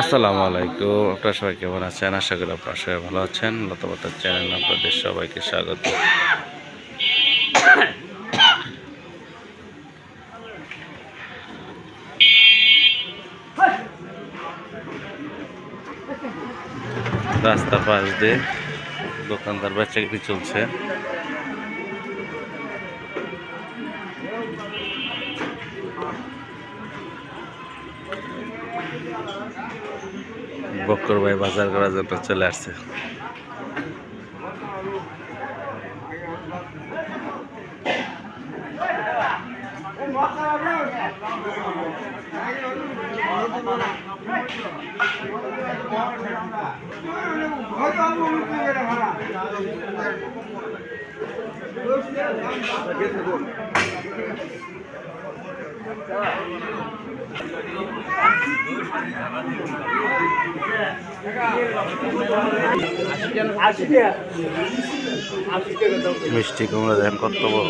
আসসালামু আলাইকুম। আপনারা সবাই কেমন আছেন? আশা করি আপনারা সবাই ভালো আছেন। লতাপাতার চ্যানেল আপনাদের সবাইকে স্বাগত। রাস্তার পাশ দিয়ে দোকানদার বেচাকিরি চলছে। বক্কর ভাই বাজার করার জন্য চলে আসছে। মিষ্টি কুমড়া দেখেন কত বড়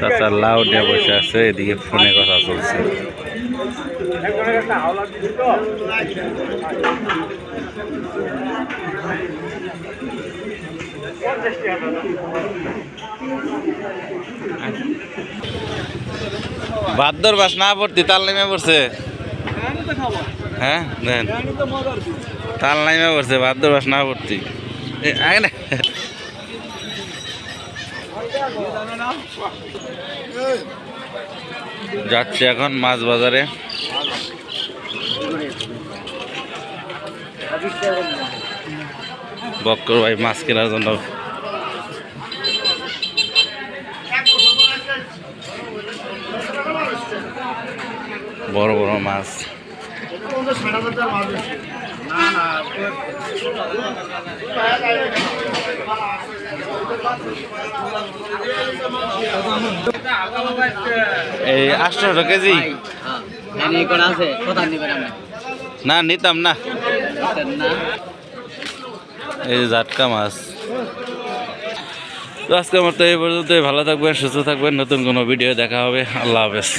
চাচা লাউ দিয়ে বসে আছে এদিকে ফোনে কথা চলছে। বাদ্দর বাস না পড়তি, তাল নেমে পড়ছে। হ্যাঁ দেন। তাল নেমে পড়ছে বাদ্দর বাস না পড়তি। যাচ্ছে এখন মাছ বাজারে। বক্কর ভাই মাছ কেনার জন্য। বড় বড় মাছ। এই আটশোশো কেজি? আপনি না নিতাম না। এই যে জাটকা মাছ। তো আজকে আমার তো এই পর্যন্তই। ভালো থাকবেন, সুস্থ থাকবেন। নতুন কোনো ভিডিও দেখা হবে। আল্লাহ হাফেজ।